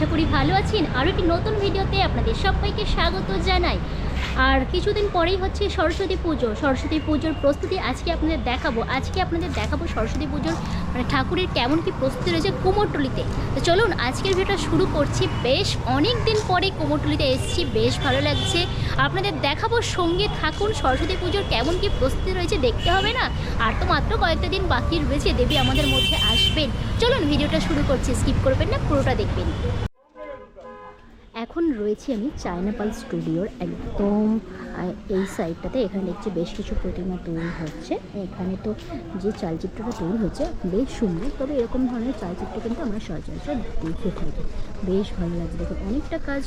আশা করি ভালো আছেন। আরও একটি নতুন ভিডিওতে আপনাদের সবাইকে স্বাগত জানাই। আর কিছুদিন পরেই হচ্ছে সরস্বতী পুজো। সরস্বতী পুজোর প্রস্তুতি আজকে আপনাদের দেখাবো। আজকে আপনাদের দেখাবো সরস্বতী পুজোর মানে ঠাকুরের কেমন কি প্রস্তুতি রয়েছে কুমোরটুলিতে। তো চলুন, আজকের ভিডিওটা শুরু করছি। বেশ অনেক দিন পরে কুমোরটুলিতে এসেছি। বেশ ভালো লাগছে। আপনাদের দেখাবো সঙ্গে থাকুন, সরস্বতী পুজোর কেমন কি প্রস্তুতি রয়েছে। দেখতে হবে না? আর তো মাত্র কয়েকটা দিন বাকি রয়েছে। দেবী আমাদের মধ্যে আসবেন। চলুন, ভিডিওটা শুরু করছি। স্কিপ করবেন না, পুরোটা দেখবেন। এখন রয়েছি আমি চায়নাপাল স্টুডিওর একদম এই সাইডটাতে এখানে দেখছি বেশ কিছু প্রতিমা তৈরি হচ্ছে। এখানে তো যে চালচিত্রটা তৈরি হচ্ছে বেশ সুন্দর। তবে এরকম ধরনের চালচিত্র কিন্তু আমরা সচরাচর দেখে থাকি। বেশ ভালো লাগছে দেখুন অনেকটা কাজ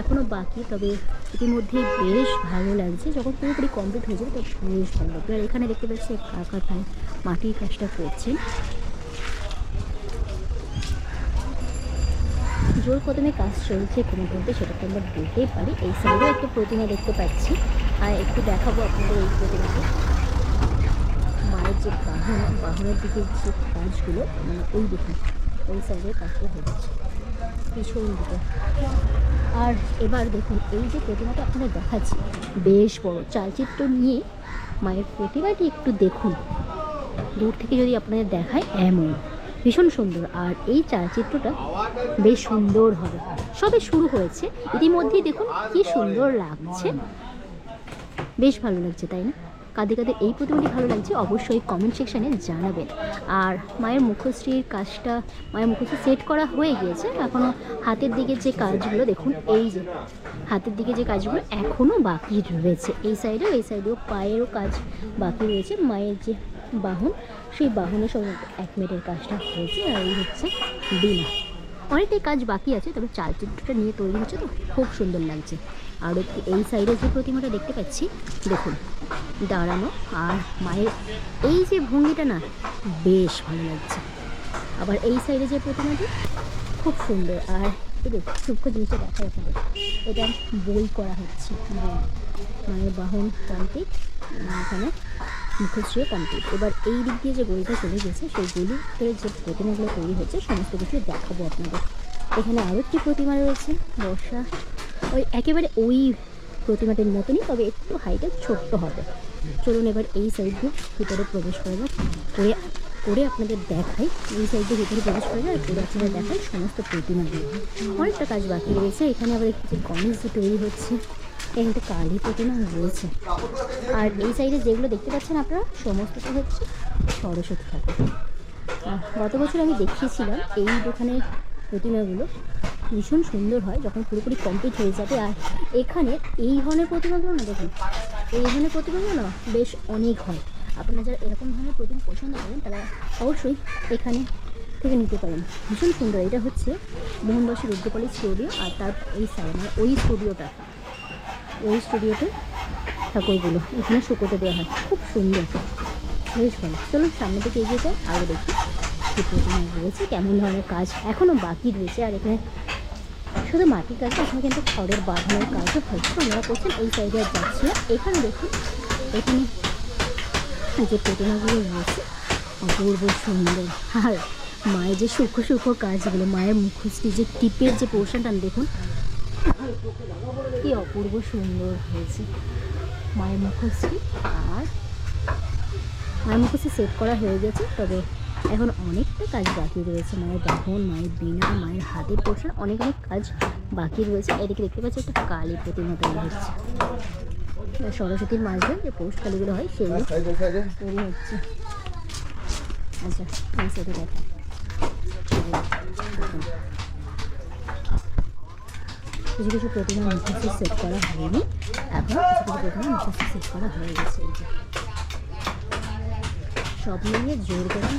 এখনও বাকি, তবে ইতিমধ্যে বেশ ভালো লাগছে। যখন পুরোপুরি কমপ্লিট হয়ে যাবে, তখন বেশ ভালো লাগবে। আর এখানে দেখতে পাচ্ছি কাকা মাটির কাজটা করছেন। জোর কদমে কাজ চলছে কোনো বলতে সেটা তো আমরা বলতেই পারি। এই সাইডেও একটা প্রতিমা দেখতে পাচ্ছি। আর একটু দেখাবো আপনাদের এই প্রতিমাটি মায়ের যে বাহন, বাহনের দিকে যে কাজগুলো মানে ওই দেখুন ওই সাইডে কাজটা হচ্ছে। পিছন দিকে। আর এবার দেখুন, এই যে প্রতিমাটা আপনাদের দেখাচ্ছি, বেশ বড়। চালচিত্র নিয়ে মায়ের প্রতিমাটি একটু দেখুন। দূর থেকে যদি আপনাদের দেখায়, এমন। ভীষণ সুন্দর। আর এই চালচিত্রটা বেশ সুন্দর হবে। সবে শুরু হয়েছে। ইতিমধ্যেই দেখুন কি সুন্দর লাগছে। বেশ ভালো লাগছে, তাই না? কাদের কাদের এই প্রতিমাটি ভালো লাগছে, অবশ্যই কমেন্ট সেকশানে জানাবেন। আর মায়ের মুখশ্রীর কাজটা, মায়ের মুখশ্রী সেট করা হয়ে গিয়েছে। এখনও হাতের দিকে যে কাজগুলো, দেখুন এই যে, হাতের দিকে যে কাজগুলো এখনও বাকি রয়েছে। এই সাইডেও এই সাইডেও পায়েরও কাজ বাকি রয়েছে। মায়ের যে বাহন, সেই বাহনের সঙ্গে এক মিনিটের কাজটা হয়েছে আর এই হচ্ছে বিনা অনেকটাই কাজ বাকি আছে, তবে চালচিত্রটা নিয়ে তৈরি হচ্ছে তো, খুব সুন্দর লাগছে। আর এই সাইডে যে প্রতিমাটা দেখতে পাচ্ছি, দেখুন, দাঁড়ানো আর মায়ের এই যে ভঙ্গিটা না, বেশ ভালো লাগছে। আবার এই সাইডে যে প্রতিমাটি, খুব সুন্দর। আর সূক্ষ্ম জিনিসটা দেখা আপনাদের, এটা বই করা হচ্ছে মায়ের বাহন কমপ্লিট এখানে মুখশ্রী কমপ্লিট এবার এই দিক দিয়ে যে গলিটা চলে গেছে, সেই গলির যে প্রতিমাগুলো তৈরি হচ্ছে সমস্ত কিছু দেখাবো আপনাদের। এখানে আরও একটি প্রতিমা রয়েছে, বর্ষা। ওই একেবারে ওই প্রতিমাটির মতনই, তবে একটু হাইটে ছোট্ট হবে। চলুন এবার এই সাইড দিয়ে ভিতরে প্রবেশ করা যাক। করে করে আপনাদের দেখাই, এই সাইড ভিতরে প্রবেশ করা আর করে আপনাদের দেখাই সমস্ত প্রতিমাগুলো। অনেকটা কাজ বাকি রয়েছে। এখানে আবার একটু যে গণেশ তৈরি হচ্ছে এখানে তো কালী প্রতিমা রয়েছে। আর এই সাইডে যেগুলো দেখতে পাচ্ছেন আপনারা, সমস্তটা হচ্ছে সরস্বতী ঠাকুর। গত বছর আমি দেখিয়েছিলাম এই দোকানের প্রতিমাগুলো। ভীষণ সুন্দর হয়, যখন পুরোপুরি কমপ্লিট হয়ে যাবে। আর এখানে এই ধরনের প্রতিমাগুলো না, দেখুন, এই ধরনের প্রতিমাগুলো না, বেশ অনেক হয়। আপনারা যারা এরকম ধরনের প্রতিমা পছন্দ করেন, তারা অবশ্যই এখানে থেকে নিতে পারেন। ভীষণ সুন্দর, এটা হচ্ছে মোহনবাসী রুদ্রপালি স্টুডিও আর তার এই সাইড মানে ওই স্টুডিওটা। ওই স্টুডিওতে ঠাকুরগুলো এখানে শুকোতে দেওয়া হয়। খুব সুন্দর। বেশ ভালো। চলুন সামনে থেকে এগিয়ে যাই আরও দেখি কী প্রতিমা রয়েছে, কেমন ধরনের কাজ এখনও বাকি রয়েছে। আর এখানে শুধু মাটির কাজ, এখানে কিন্তু খড়ের বাঁধানোর কাজও হচ্ছে। ওনারা করছেন এই সাইডে আর যাচ্ছি। এখানে দেখুন, এখানে যে প্রতিমাগুলো রয়েছে, অপূর্ব সুন্দর। আর মায়ের যে সূক্ষ্ম সূক্ষ্ম কাজগুলো, মায়ের মুখশ্রী যে টিপের যে পোর্শনটা দেখুন কি অপূর্ব সুন্দর হয়েছে। মায়ের মুখশ্রী আর মায়ের মুখশ্রী সেট করা হয়ে গেছে তবে এখন অনেকটা কাজ বাকি রয়েছে। মায়ের বাহন মায়ের বিনা মায়ের হাতের পোর্শন অনেক অনেক কাজ বাকি রয়েছে। এদিকে দেখতে পাচ্ছি একটা কালী প্রতিমা তৈরি হচ্ছে। সরস্বতীর মাঝে যে পৌষ কালীগুলো হয় সেগুলো তৈরি হচ্ছে। আচ্ছা সাইডে দেখা। কিছু কিছু প্রতিমা মুখোশে সেট করা হয়নি, এখন কিছু কিছু প্রতিমা মুখোশে সেট করা হয়ে গেছে এই যে। সব মিলিয়ে জোর করে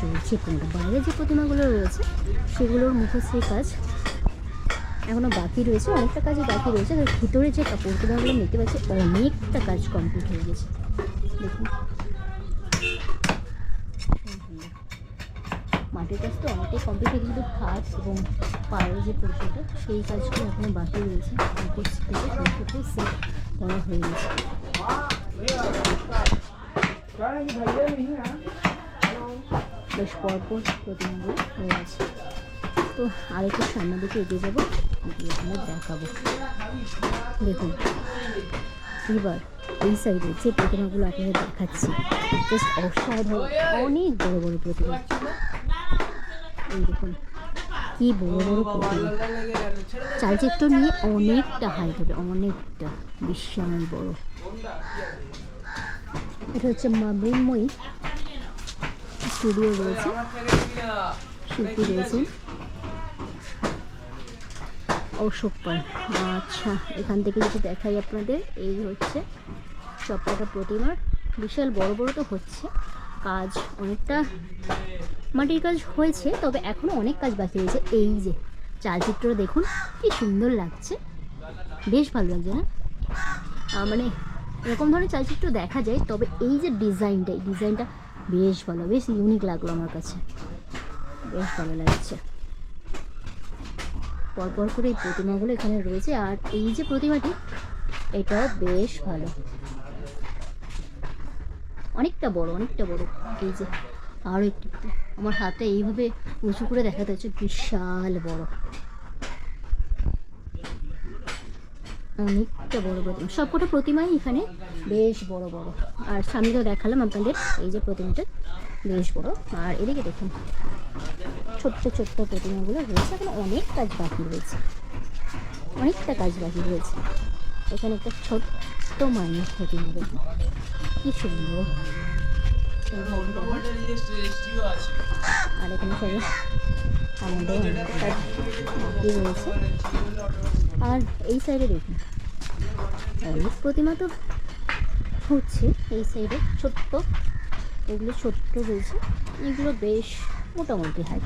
চলছে। কোনটা বাইরে যে প্রতিমাগুলো রয়েছে, সেগুলোর মুখোশে কাজ এখনও বাকি রয়েছে, অনেকটা কাজই বাকি রয়েছে। ভিতরে যে কাপড় প্রতিমাগুলো নিতে পারছে অনেকটা কাজ কমপ্লিট হয়ে গেছে। দেখুন। মাটির কাজ তো অনেকটাই কমপ্লিট হয়ে কিন্তু হাত এবং পায়ের যে পোর্শনটা, সেই কাজগুলো এখনও বাকি রয়েছে। উপর থেকে সম্পূর্ণ করা হয়ে গেছে। বেশ পরপর প্রতিমাগুলো হয়ে আছে। তো আরেকটু সামনের দিকে এগিয়ে যাব গিয়ে আপনাদের দেখাবো। দেখুন, এবার এই সাইডে যে প্রতিমাগুলো আপনাদের দেখাচ্ছি জাস্ট অসাধারণ, অনেক বড় বড় প্রতিমা। এই দেখুন। কি বড় বড় প্রতিমা চালচিত্র নিয়ে অনেকটা হাইট হবে, অনেকটা বিশাল বড়। এটা হচ্ছে মৃন্ময়ী স্টুডিও রয়েছে, শিল্পী রয়েছে অশোক পাল। আচ্ছা এখান থেকে যদি দেখাই আপনাদের, এই হচ্ছে সবকটা প্রতিমার। বিশাল বড় বড় তো হচ্ছে, কাজ অনেকটা মাটির কাজ হয়েছে, তবে এখনও অনেক কাজ বাকি রয়েছে। এই যে চালচিত্র দেখুন, কি সুন্দর লাগছে। বেশ ভালো লাগছে না? মানে এরকম ধরনের চালচিত্র দেখা যায়, তবে এই যে ডিজাইনটা, এই ডিজাইনটা বেশ ভালো, বেশ ইউনিক লাগল আমার কাছে। বেশ ভালো লাগছে। পরপর করে এই প্রতিমাগুলো এখানে রয়েছে, আর এই যে প্রতিমাটি, এটাও বেশ ভালো। অনেকটা বড় অনেকটা বড়, এই যে আরও একটু। আমার হাতে এইভাবে উঁচু করে দেখাতে হচ্ছে, বিশাল বড়। অনেকটা বড় প্রতিমা। সবকটা প্রতিমাই এখানে বেশ বড় বড়। আর সামনে তো দেখালাম আপনাদের, এই যে প্রতিমাটা বেশ বড়। আর এদিকে দেখুন, ছোট্ট ছোট্ট প্রতিমাগুলো রয়েছে। এখানে অনেক কাজ বাকি রয়েছে। অনেকটা কাজ বাকি রয়েছে। এখানে একটা ছোট্ট মাইনের প্রতিমা দেখুন। কি সুন্দর। আর এখানে রয়েছে আর এই সাইডে দেখুন। অনেক প্রতিমা তো হচ্ছে এই সাইডে ছোট্ট। এগুলো ছোট্ট রয়েছে এগুলো বেশ মোটামুটি হাইট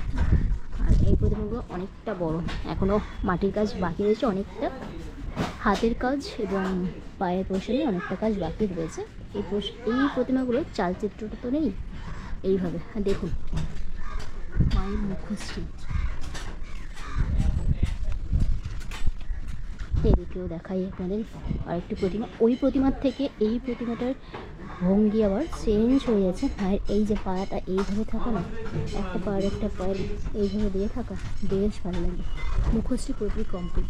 আর এই প্রতিমাগুলো অনেকটা বড়। এখনও মাটির কাজ বাকি রয়েছে অনেকটা। হাতের কাজ এবং পায়ের পোষণে অনেকটা কাজ বাকি রয়েছে। এই এই প্রতিমাগুলোর চালচিত্রটা তো নেই? এইভাবে, আর দেখুন। মায়ের মুখশ্রী। এদিকেও দেখাই আপনাদের আরেকটি প্রতিমা। ওই প্রতিমার থেকে এই প্রতিমাটার ভঙ্গি আবার চেঞ্জ হয়ে যাচ্ছে। পায়ের এই যে পায়াটা এইভাবে থাকা না, একটা পায়ের একটা পায়ের এইভাবে দিয়ে থাকা, বেশ ভালো লাগে। মুখশ্রী পুরোপুরি কমপ্লিট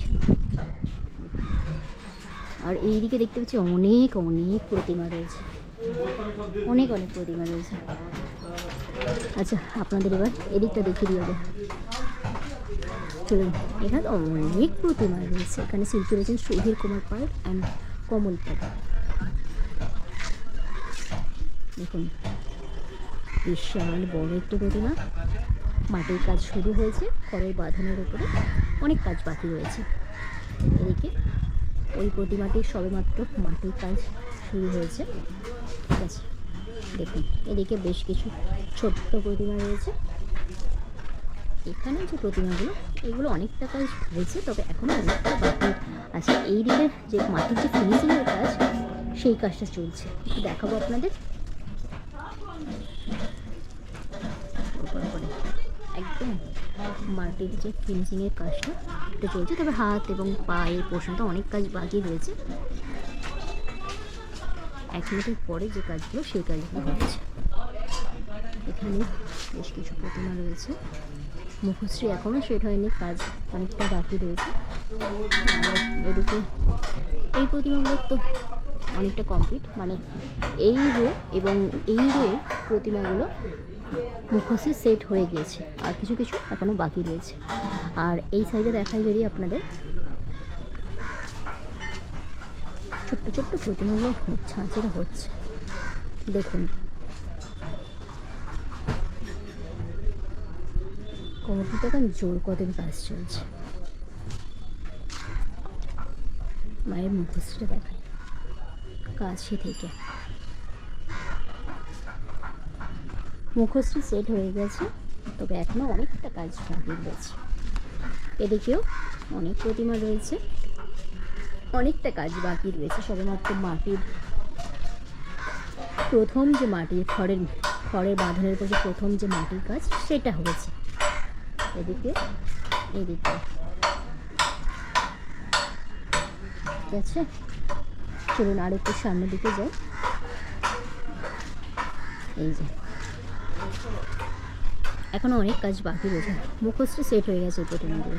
আর এইদিকে দেখতে পাচ্ছি অনেক অনেক প্রতিমা রয়েছে। অনেক অনেক প্রতিমা রয়েছে। আচ্ছা আপনাদের এবার এদিকটা দেখিয়ে দিয়ে হবে চলুন, এখানে অনেক প্রতিমা রয়েছে। এখানে শিল্পী রয়েছেন সুধীর কুমার পাল অ্যান্ড কমল পাল। দেখুন, বিশাল বড় একটি প্রতিমা। মাটির কাজ শুরু হয়েছে খড়ের বাঁধানোর উপরে অনেক কাজ বাকি রয়েছে। এদিকে ওই প্রতিমাটির সবেমাত্র মাটির কাজ শুরু হয়েছে। ঠিক আছে, দেখুন, এদিকে বেশ কিছু ছোট্ট প্রতিমা রয়েছে। এখানে যে প্রতিমাগুলো, এগুলো অনেকটা কাজ হয়েছে, তবে এখনও অনেকটা বাকি আছে। এই দিকে যে মাটির যে ফিনিশিংয়ের কাজ, সেই কাজটা চলছে। দেখাবো আপনাদের ওপর করে। একদম মাটির যে ফিনিশিংয়ের কাজটা এটা চলছে, তবে হাত এবং পায়ের পোর্শনটা অনেক কাজ বাকি রয়েছে। এক মিনিটের পরে যে কাজগুলো, সেই কাজগুলো হচ্ছে। এখানে বেশ কিছু প্রতিমা রয়েছে। মুখশ্রী এখনও সেট হয়নি, কাজ অনেকটা বাকি রয়েছে। এদিকে এই প্রতিমাগুলো তো অনেকটা কমপ্লিট মানে এই রো এবং এই রো প্রতিমাগুলো মুখশ্রী সেট হয়ে গিয়েছে। আর কিছু কিছু এখনও বাকি রয়েছে। আর এই সাইডে দেখাই যদি আপনাদের। ছোট্ট ছোট্ট প্রতিমাগুলো ছাঁচেরা হচ্ছে। দেখুন। এখন জোর কদিন কাজ চলছে। মায়ের মুখোশটা দেখায় কাছে থেকে। মুখশ্রী সেট হয়ে গেছে, তবে এখনও অনেকটা কাজ বাকি রয়েছে। এদিকেও অনেক প্রতিমা রয়েছে, অনেকটা কাজ বাকি রয়েছে সবেমাত্র মাটির প্রথম যে মাটির খড়ের খড়ের বাঁধনের উপর যে প্রথম যে মাটির কাজ, সেটা হয়েছে। এদিকে এদিকে। ঠিক আছে? চলুন আর একটু সামনের দিকে যাই। এই যে। এখনও অনেক কাজ বাকি রয়েছে। মুখশ্রী সেট হয়ে গেছে প্রতিমাগুলো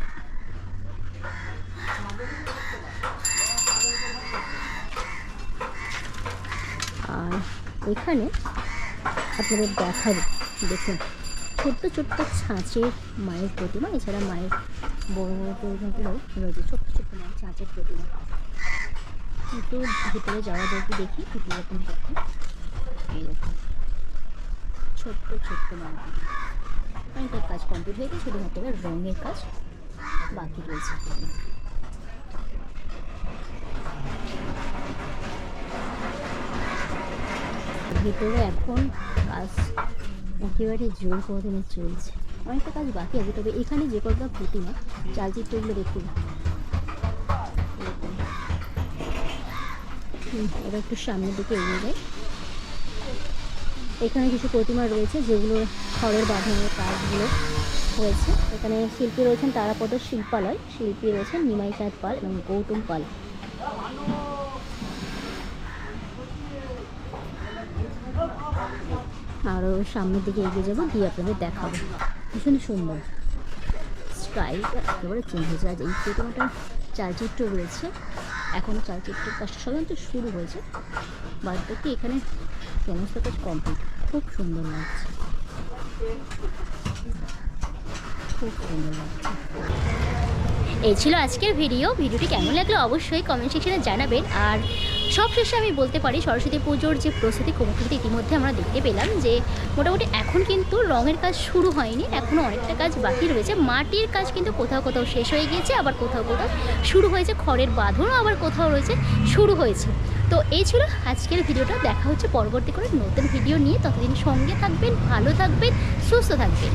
আর এখানে আপনাদের দেখাবো, দেখুন, ছোট্ট ছোট্ট ছাঁচের মায়ের প্রতিমা, এছাড়া মায়ের বড় বড় প্রতিমাগুলো রয়েছে, ছোট্ট ছোট্ট মায়ের ছাঁচের প্রতিমা। ভিতরে যাওয়া যায় কি দেখি দেখুন এই দেখুন। ছোট্ট ছোট্ট মায়ের অনেকটা কাজ কমপ্লিট হয়ে গেছে, শুধুমাত্র এবার রঙের কাজ বাকি রয়েছে। ভিতরে এখন কাজ একেবারে জোর কদমে চলছে। অনেকটা কাজ বাকি আছে, তবে এখানে যে কটা প্রতিমা চাল চিত্রগুলো দেখুন এবার একটু সামনের দিকে এগিয়ে যায় এখানে কিছু প্রতিমা রয়েছে, যেগুলো খড়ের বাঁধানোর কাজগুলো হয়েছে। এখানে শিল্পী রয়েছেন তারাপদ শিল্পালয়, শিল্পী রয়েছেন নিমাই চাঁদ পাল এবং গৌতম পাল। আরও সামনের দিকে এগিয়ে যাব দিয়ে আপনাদের দেখাবো। ভীষণ সুন্দর স্টাইলটা একেবারে চেঞ্জ হয়েছে আজ এই প্রতিমাটা চালচিত্র রয়েছে। এখন চালচিত্রের কাজটা সাধারণত শুরু হয়েছে বাদ বাকি এখানে সমস্ত কাজ কমপ্লিট খুব সুন্দর লাগছে। খুব সুন্দর লাগছে। এই ছিল আজকের ভিডিও। ভিডিওটি কেমন লাগল অবশ্যই কমেন্ট সেকশনে জানাবেন। আর সবশেষে আমি বলতে পারি, সরস্বতী পুজোর যে প্রস্তুতি কর্মসূচিতে ইতিমধ্যে আমরা দেখতে পেলাম যে, মোটামুটি এখন কিন্তু রঙের কাজ শুরু হয়নি। এখনও অনেকটা কাজ বাকি রয়েছে। মাটির কাজ কিন্তু কোথাও কোথাও শেষ হয়ে গিয়েছে, আবার কোথাও কোথাও শুরু হয়েছে। খড়ের বাঁধনও আবার কোথাও রয়েছে, শুরু হয়েছে। তো এই ছিল আজকের ভিডিওটা। দেখা হচ্ছে পরবর্তী করে নতুন ভিডিও নিয়ে। ততদিন সঙ্গে থাকবেন, ভালো থাকবেন, সুস্থ থাকবেন।